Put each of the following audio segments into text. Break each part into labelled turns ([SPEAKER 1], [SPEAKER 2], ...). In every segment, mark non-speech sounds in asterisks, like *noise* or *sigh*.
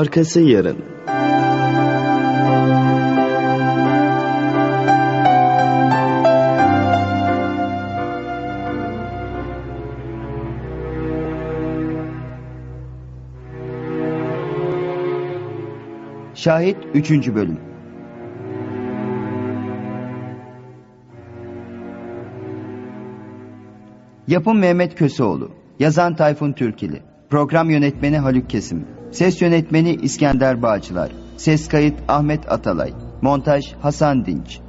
[SPEAKER 1] Arkası yarın.
[SPEAKER 2] Şahit 3. Bölüm Yapım Mehmet Köseoğlu Yazan Tayfun Türkili Program yönetmeni Haluk Kesim Ses yönetmeni İskender Bağcılar Ses kayıt Ahmet Atalay Montaj Hasan Dinç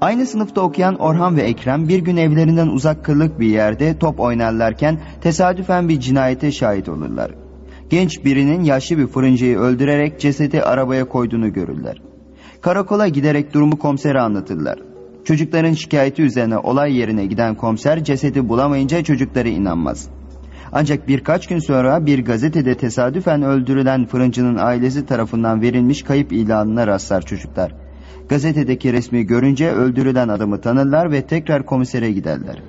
[SPEAKER 2] Aynı sınıfta okuyan Orhan ve Ekrem bir gün evlerinden uzak kırlık bir yerde top oynarlarken tesadüfen bir cinayete şahit olurlar. Genç birinin yaşlı bir fırıncıyı öldürerek cesedi arabaya koyduğunu görürler. Karakola giderek durumu komisere anlatırlar. Çocukların şikayeti üzerine olay yerine giden komiser cesedi bulamayınca çocukları inanmaz. Ancak birkaç gün sonra bir gazetede tesadüfen öldürülen fırıncının ailesi tarafından verilmiş kayıp ilanına rastlar çocuklar. Gazetedeki resmi görünce öldürülen adamı tanırlar ve tekrar komisere giderler.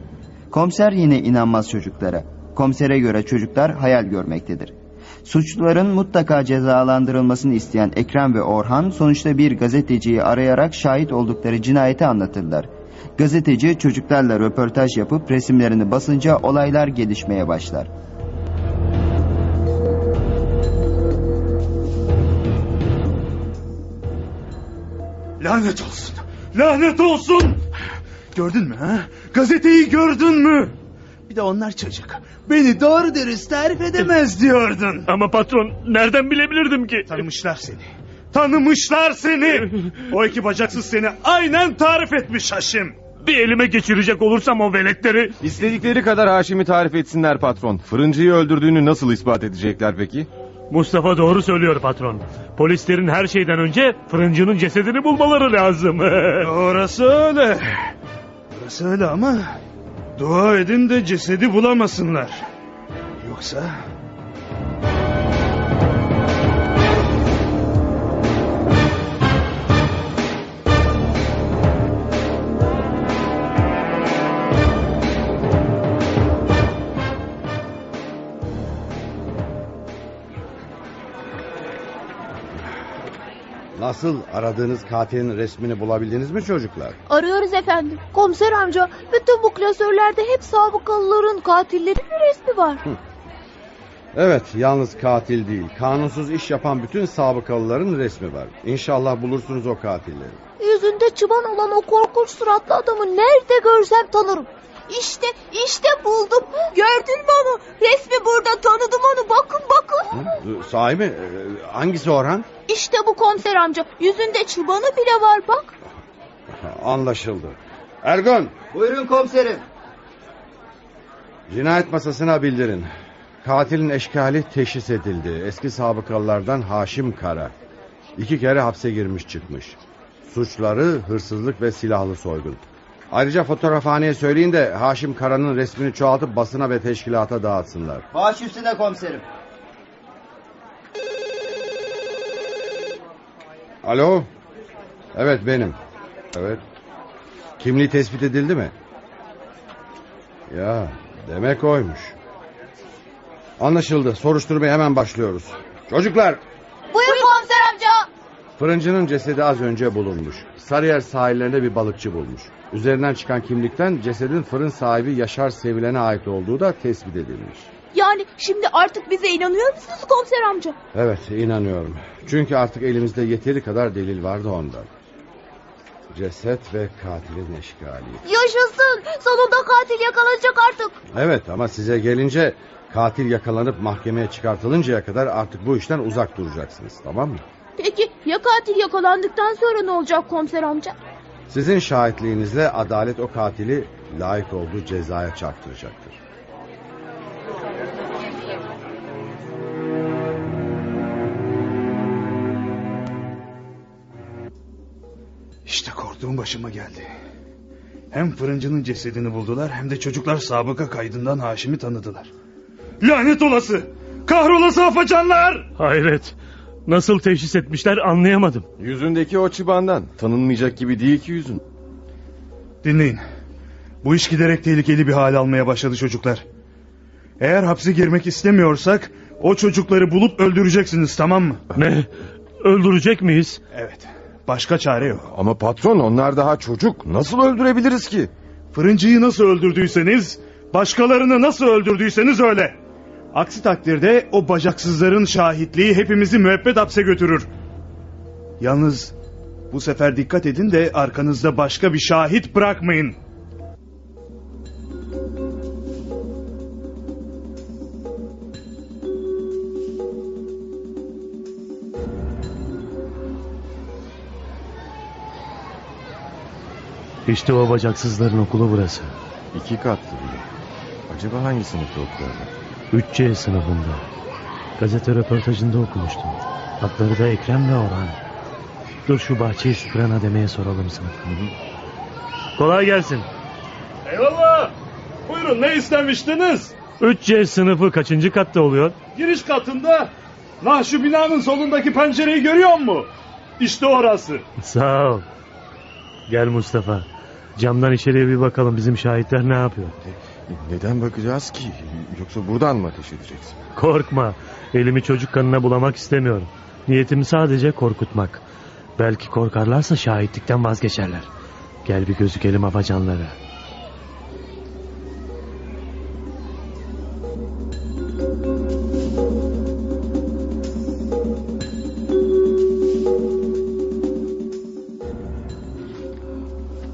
[SPEAKER 2] Komiser yine inanmaz çocuklara. Komisere göre çocuklar hayal görmektedir. Suçluların mutlaka cezalandırılmasını isteyen Ekrem ve Orhan sonuçta bir gazeteciyi arayarak şahit oldukları cinayeti anlatırlar. Gazeteci çocuklarla röportaj yapıp resimlerini basınca olaylar gelişmeye başlar.
[SPEAKER 3] Lanet olsun. Lanet olsun. Gördün mü ha? Gazeteyi gördün mü? Bir de onlar çocuk. Beni doğru dürüst tarif edemez diyordun. *laughs*
[SPEAKER 4] Ama patron nereden bilebilirdim ki?
[SPEAKER 3] Tanımışlar seni. Tanımışlar seni. O iki bacaksız seni aynen tarif etmiş Haşim.
[SPEAKER 4] Bir elime geçirecek olursam o veletleri...
[SPEAKER 5] İstedikleri kadar Haşim'i tarif etsinler patron. Fırıncıyı öldürdüğünü nasıl ispat edecekler peki?
[SPEAKER 4] Mustafa doğru söylüyor patron. Polislerin her şeyden önce fırıncının cesedini bulmaları lazım. *laughs*
[SPEAKER 3] Orası öyle. Orası öyle ama dua edin de cesedi bulamasınlar. Yoksa
[SPEAKER 6] Nasıl aradığınız katilin resmini bulabildiniz mi çocuklar?
[SPEAKER 7] Arıyoruz efendim. Komiser amca bütün bu klasörlerde hep sabıkalıların katillerinin resmi var.
[SPEAKER 6] Evet yalnız katil değil. Kanunsuz iş yapan bütün sabıkalıların resmi var. İnşallah bulursunuz o katilleri.
[SPEAKER 7] Yüzünde çıban olan o korkunç suratlı adamı nerede görsem tanırım. İşte işte buldum. Gördün mü onu? Resmi burada tanıdım onu. Bakın bakın.
[SPEAKER 6] Hı? Sahi mi? Ee, Hangisi Orhan?
[SPEAKER 7] İşte bu komiser amca. Yüzünde çıbanı bile var bak.
[SPEAKER 6] Anlaşıldı. Ergun
[SPEAKER 2] Buyurun komiserim.
[SPEAKER 6] cinayet masasına bildirin. Katilin eşkali teşhis edildi. Eski sabıkalılardan Haşim Kara. İki kere hapse girmiş çıkmış. Suçları hırsızlık ve silahlı soygun. Ayrıca fotoğrafhaneye söyleyin de Haşim Kara'nın resmini çoğaltıp basına ve teşkilata dağıtsınlar.
[SPEAKER 2] Baş üstüne komiserim.
[SPEAKER 6] Alo? Evet benim. Evet. Kimliği tespit edildi mi? Ya demek oymuş. Anlaşıldı. Soruşturmaya hemen başlıyoruz. Çocuklar
[SPEAKER 7] Buyur komiser amca.
[SPEAKER 6] fırıncının cesedi az önce bulunmuş. Sarıyer sahillerinde bir balıkçı bulmuş. Üzerinden çıkan kimlikten cesedin fırın sahibi Yaşar Sevilen'e ait olduğu da tespit edilmiş.
[SPEAKER 7] Yani şimdi artık bize inanıyor musunuz komiser amca?
[SPEAKER 6] Evet inanıyorum. Çünkü artık elimizde yeteri kadar delil vardı ondan. Ceset ve katilin eşkali.
[SPEAKER 7] Yaşasın. Sonunda katil yakalanacak artık.
[SPEAKER 6] Evet ama size gelince katil yakalanıp mahkemeye çıkartılıncaya kadar artık bu işten uzak duracaksınız tamam mı?
[SPEAKER 7] Peki ya katil yakalandıktan sonra ne olacak komiser amca?
[SPEAKER 6] Sizin şahitliğinizle adalet o katili layık olduğu cezaya çarptıracaktır.
[SPEAKER 3] işte korktuğum başıma geldi. Hem fırıncının cesedini buldular hem de çocuklar sabıka kaydından Haşim'i tanıdılar. Lanet olası! Kahrolası afacanlar!
[SPEAKER 4] Hayret. Nasıl teşhis etmişler anlayamadım.
[SPEAKER 5] Yüzündeki o çıbandan. Tanınmayacak gibi değil ki yüzün.
[SPEAKER 3] Dinleyin. Bu iş giderek tehlikeli bir hal almaya başladı çocuklar. Eğer hapse girmek istemiyorsak o çocukları bulup öldüreceksiniz tamam mı?
[SPEAKER 4] Ne? Öldürecek miyiz?
[SPEAKER 3] Evet. Başka çare yok.
[SPEAKER 5] Ama patron onlar daha çocuk. Nasıl öldürebiliriz ki?
[SPEAKER 3] Fırıncıyı nasıl öldürdüyseniz, başkalarını nasıl öldürdüyseniz öyle. Aksi takdirde o bacaksızların şahitliği hepimizi müebbet hapse götürür. Yalnız bu sefer dikkat edin de arkanızda başka bir şahit bırakmayın.
[SPEAKER 4] İşte o bacaksızların okulu burası.
[SPEAKER 5] İki katlı bile. Acaba hangi sınıfta okuyorlar?
[SPEAKER 4] 3C sınıfında. Gazete röportajında okumuştum. Adları da Ekrem ve Orhan. Dur şu bahçeyi süpüren demeye soralım sınıf. Kolay gelsin.
[SPEAKER 3] Eyvallah. Buyurun ne istemiştiniz?
[SPEAKER 4] 3C sınıfı kaçıncı katta oluyor?
[SPEAKER 3] Giriş katında. Nah şu binanın solundaki pencereyi görüyor musun? İşte orası. *laughs*
[SPEAKER 4] Sağ ol. Gel Mustafa. Camdan içeriye bir bakalım bizim şahitler ne yapıyor.
[SPEAKER 5] Neden bakacağız ki? Yoksa buradan mı ateş edeceksin?
[SPEAKER 4] Korkma. Elimi çocuk kanına bulamak istemiyorum. Niyetim sadece korkutmak. Belki korkarlarsa şahitlikten vazgeçerler. Gel bir gözükelim afacanlara.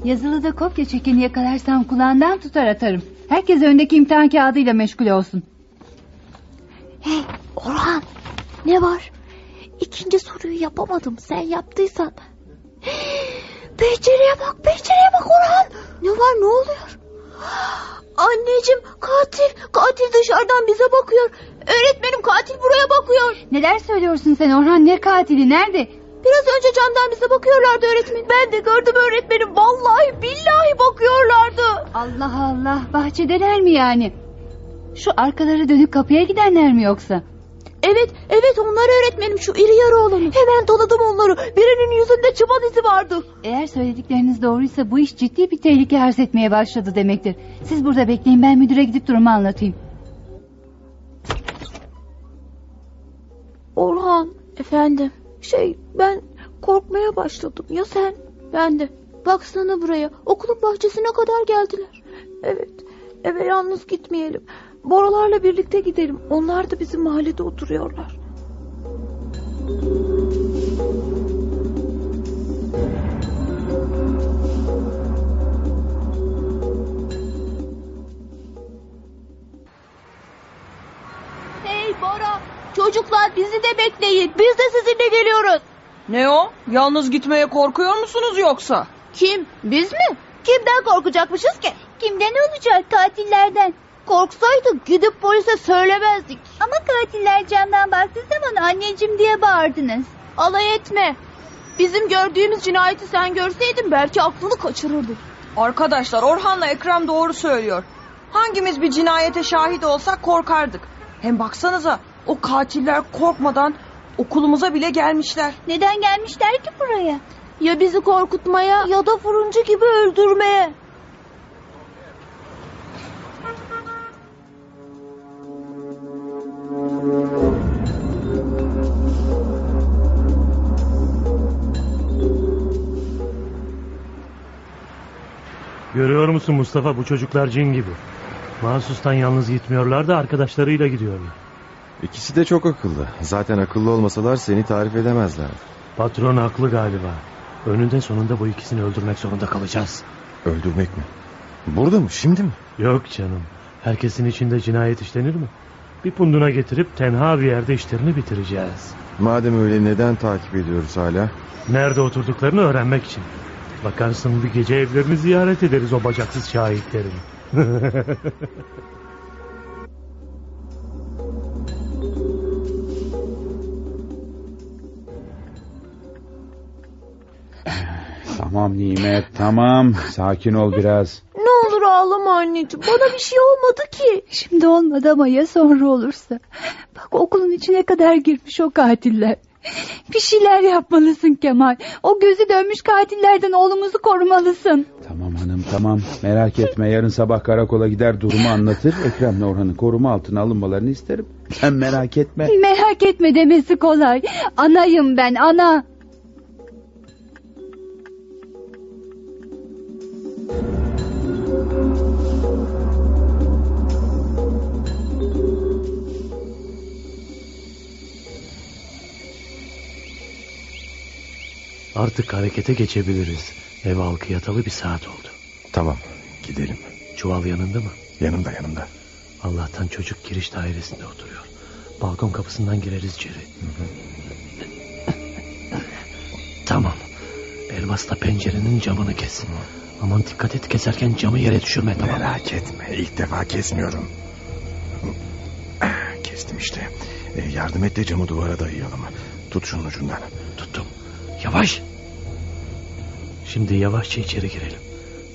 [SPEAKER 1] Yazılıda kopya çekeni yakalarsam kulağından tutar atarım. Herkes öndeki imtihan kağıdıyla meşgul olsun.
[SPEAKER 7] Hey Orhan ne var? İkinci soruyu yapamadım sen yaptıysan. Pencereye bak pencereye bak Orhan. Ne var ne oluyor? Anneciğim katil katil dışarıdan bize bakıyor. Öğretmenim katil buraya bakıyor.
[SPEAKER 1] Neler söylüyorsun sen Orhan ne katili nerede?
[SPEAKER 7] Biraz önce camdan bize bakıyorlardı öğretmenim. Ben de gördüm öğretmenim. Vallahi billahi bakıyorlardı.
[SPEAKER 1] Allah Allah bahçedeler mi yani? Şu arkaları dönük kapıya gidenler mi yoksa?
[SPEAKER 7] Evet evet onlar öğretmenim şu iri yarı olanı. Hemen tanıdım onları. Birinin yüzünde çıban izi vardı.
[SPEAKER 1] Eğer söyledikleriniz doğruysa bu iş ciddi bir tehlike arz etmeye başladı demektir. Siz burada bekleyin ben müdüre gidip durumu anlatayım.
[SPEAKER 7] Orhan efendim şey ben korkmaya başladım. Ya sen? Ben de. Baksana buraya. Okulun bahçesine kadar geldiler. Evet. Eve yalnız gitmeyelim. Boralarla birlikte gidelim. Onlar da bizim mahallede oturuyorlar. Hey çocuklar bizi de bekleyin biz de sizinle geliyoruz
[SPEAKER 8] Ne o? Yalnız gitmeye korkuyor musunuz yoksa?
[SPEAKER 7] Kim? Biz mi? Kimden korkacakmışız ki? Kimden olacak? Katillerden. Korksaydık gidip polise söylemezdik. Ama katiller camdan baktığı zaman anneciğim diye bağırdınız. Alay etme. Bizim gördüğümüz cinayeti sen görseydin belki aklını kaçırırdın.
[SPEAKER 8] Arkadaşlar Orhan'la Ekrem doğru söylüyor. Hangimiz bir cinayete şahit olsak korkardık. Hem baksanıza o katiller korkmadan okulumuza bile gelmişler.
[SPEAKER 7] Neden gelmişler ki buraya? Ya bizi korkutmaya ya da fırıncı gibi öldürmeye.
[SPEAKER 4] Görüyor musun Mustafa bu çocuklar cin gibi. Mahsustan yalnız gitmiyorlar da arkadaşlarıyla gidiyorlar.
[SPEAKER 5] İkisi de çok akıllı. Zaten akıllı olmasalar seni tarif edemezler.
[SPEAKER 4] Patron haklı galiba. Önünde sonunda bu ikisini öldürmek zorunda kalacağız.
[SPEAKER 5] Öldürmek mi? Burada mı? Şimdi mi?
[SPEAKER 4] Yok canım. Herkesin içinde cinayet işlenir mi? Bir punduna getirip tenha bir yerde işlerini bitireceğiz.
[SPEAKER 5] Madem öyle neden takip ediyoruz hala?
[SPEAKER 4] Nerede oturduklarını öğrenmek için. Bakarsın bir gece evlerini ziyaret ederiz o bacaksız şahitlerin. *laughs*
[SPEAKER 9] Tamam Nimet tamam sakin ol biraz.
[SPEAKER 7] Ne olur ağlama anneciğim. Bana bir şey olmadı ki.
[SPEAKER 1] Şimdi olmadı ama ya sonra olursa. Bak okulun içine kadar girmiş o katiller. Bir şeyler yapmalısın Kemal. O gözü dönmüş katillerden oğlumuzu korumalısın.
[SPEAKER 9] Tamam hanım tamam merak etme yarın sabah karakola gider durumu anlatır. Ekrem'le Orhan'ın koruma altına alınmalarını isterim. Sen merak etme.
[SPEAKER 1] Merak etme demesi kolay. Anayım ben ana.
[SPEAKER 4] Artık harekete geçebiliriz. Ev halkı yatalı bir saat oldu.
[SPEAKER 5] Tamam gidelim.
[SPEAKER 4] Çuval yanında mı?
[SPEAKER 5] Yanımda yanımda.
[SPEAKER 4] Allah'tan çocuk giriş dairesinde oturuyor. Balkon kapısından gireriz içeri. tamam. Elmasla pencerenin camını kes. Aman dikkat et keserken camı yere düşürme tamam?
[SPEAKER 5] Merak etme ilk defa kesmiyorum. *clears throat* Kestim işte. E, yardım et de camı duvara dayayalım. Tut şunun ucundan.
[SPEAKER 4] Tuttum. Yavaş. Şimdi yavaşça içeri girelim.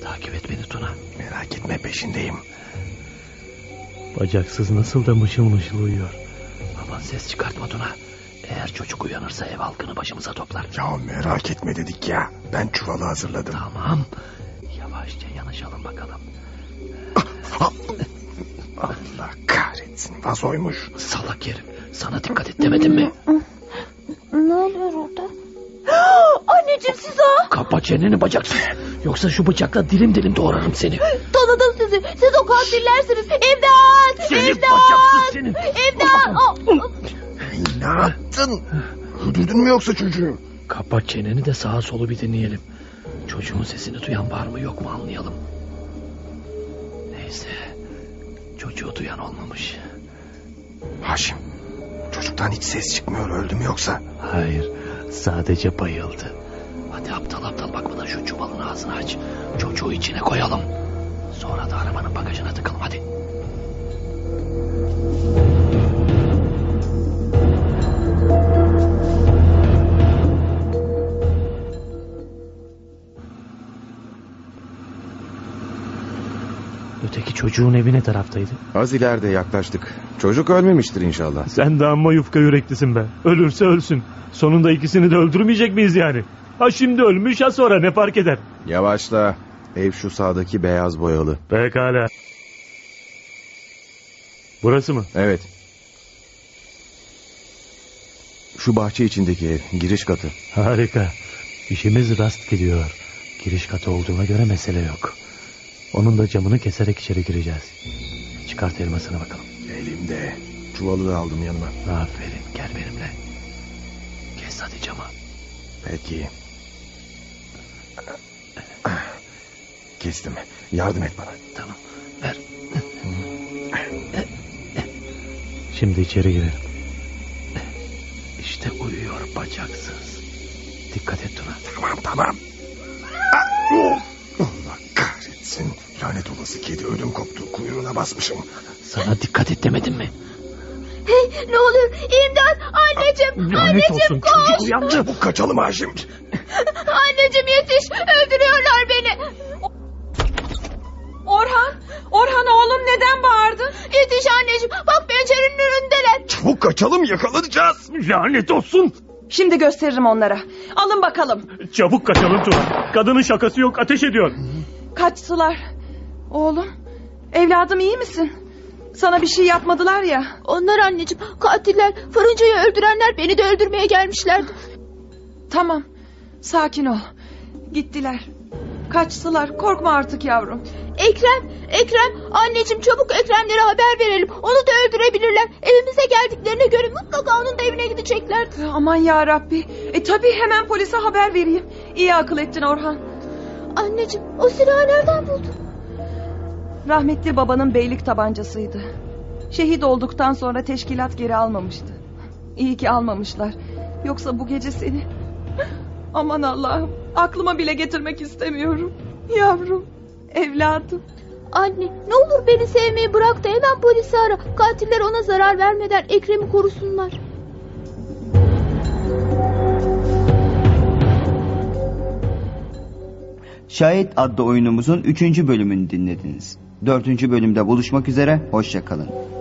[SPEAKER 4] Takip et beni Tuna.
[SPEAKER 5] Merak etme peşindeyim.
[SPEAKER 4] Bacaksız nasıl da mışıl mışıl uyuyor. Aman ses çıkartma Tuna. Eğer çocuk uyanırsa ev halkını başımıza toplar.
[SPEAKER 5] Ya merak etme dedik ya. Ben çuvalı hazırladım.
[SPEAKER 4] Tamam. Yanaşalım bakalım. *laughs*
[SPEAKER 5] Allah kahretsin vazoymuş.
[SPEAKER 4] Salak yerim. Sana dikkat et demedim mi?
[SPEAKER 7] Ne oluyor orada? *gasps* Anneciğim siz o.
[SPEAKER 4] Kapa çeneni bacaksız. Yoksa şu bıçakla dilim dilim doğrarım seni. *gasps*
[SPEAKER 7] Tanıdım sizi. Siz o katillersiniz. İmdat!
[SPEAKER 4] Seni
[SPEAKER 7] İmdat!
[SPEAKER 4] bacaksız senin.
[SPEAKER 7] İmdat! Aa,
[SPEAKER 5] Ne yaptın? Öldürdün mü yoksa çocuğu?
[SPEAKER 4] Kapa çeneni de sağa solu bir dinleyelim. Çocuğun sesini duyan var mı yok mu anlayalım. Neyse. Çocuğu duyan olmamış.
[SPEAKER 5] Haşim çocuktan hiç ses çıkmıyor öldü mü yoksa?
[SPEAKER 4] Hayır. Sadece bayıldı. Hadi aptal aptal bakmadan şu çuvalın ağzını aç. Çocuğu içine koyalım. Sonra da arabanın bagajına tıkalım hadi. Öteki çocuğun evi ne taraftaydı?
[SPEAKER 5] Az ileride yaklaştık. Çocuk ölmemiştir inşallah.
[SPEAKER 4] Sen de amma yufka yüreklisin be. Ölürse ölsün. Sonunda ikisini de öldürmeyecek miyiz yani? Ha şimdi ölmüş ha sonra ne fark eder?
[SPEAKER 5] Yavaşla. Ev şu sağdaki beyaz boyalı.
[SPEAKER 4] Pekala. Burası mı?
[SPEAKER 5] Evet. Şu bahçe içindeki ev giriş katı.
[SPEAKER 4] Harika. İşimiz rast gidiyor. Giriş katı olduğuna göre mesele yok. Onun da camını keserek içeri gireceğiz. Çıkart elmasına bakalım.
[SPEAKER 5] Elimde. Çuvalı da aldım yanıma.
[SPEAKER 4] Aferin gel benimle. Kes hadi camı.
[SPEAKER 5] Peki. Kestim. Yardım et bana.
[SPEAKER 4] Tamam ver. Şimdi içeri girelim. İşte uyuyor bacaksız. Dikkat et Tuna.
[SPEAKER 5] Tamam tamam. Allah kahretsin. Lanet olası kedi ödüm koptu. Kuyruğuna basmışım.
[SPEAKER 4] Sana dikkat et demedim mi?
[SPEAKER 7] hey, ne olur imdat! Anneciğim!
[SPEAKER 4] Lanet
[SPEAKER 7] anneciğim
[SPEAKER 4] olsun
[SPEAKER 7] koş!
[SPEAKER 4] çocuk uyandı.
[SPEAKER 5] Çabuk kaçalım Haşim.
[SPEAKER 7] Anneciğim yetiş! Öldürüyorlar beni!
[SPEAKER 8] Orhan, Orhan oğlum neden bağırdın?
[SPEAKER 7] Yetiş anneciğim! Bak pencerenin önündeler!
[SPEAKER 5] Çabuk kaçalım yakalanacağız.
[SPEAKER 4] Lanet olsun.
[SPEAKER 8] Şimdi gösteririm onlara. Alın bakalım.
[SPEAKER 4] Çabuk kaçalım Tuna. Kadının şakası yok ateş ediyor.
[SPEAKER 8] Kaçtılar. Oğlum, evladım iyi misin? Sana bir şey yapmadılar ya.
[SPEAKER 7] Onlar anneciğim katiller fırıncayı öldürenler beni de öldürmeye gelmişlerdi.
[SPEAKER 8] Tamam, sakin ol. Gittiler. Kaçtılar. Korkma artık yavrum.
[SPEAKER 7] Ekrem, Ekrem anneciğim çabuk Ekremlere haber verelim. Onu da öldürebilirler. Evimize geldiklerine göre mutlaka onun da evine gideceklerdir.
[SPEAKER 8] Aman ya Rabbi. E tabii hemen polise haber vereyim. İyi akıl ettin Orhan.
[SPEAKER 7] Anneciğim o silahı nereden buldun?
[SPEAKER 8] Rahmetli babanın beylik tabancasıydı. Şehit olduktan sonra teşkilat geri almamıştı. İyi ki almamışlar. Yoksa bu gece seni... Aman Allah'ım. Aklıma bile getirmek istemiyorum. Yavrum. Evladım.
[SPEAKER 7] Anne ne olur beni sevmeyi bırak da hemen polisi ara. Katiller ona zarar vermeden Ekrem'i korusunlar.
[SPEAKER 2] Şahit adlı oyunumuzun 3. bölümünü dinlediniz. 4. bölümde buluşmak üzere, hoşçakalın.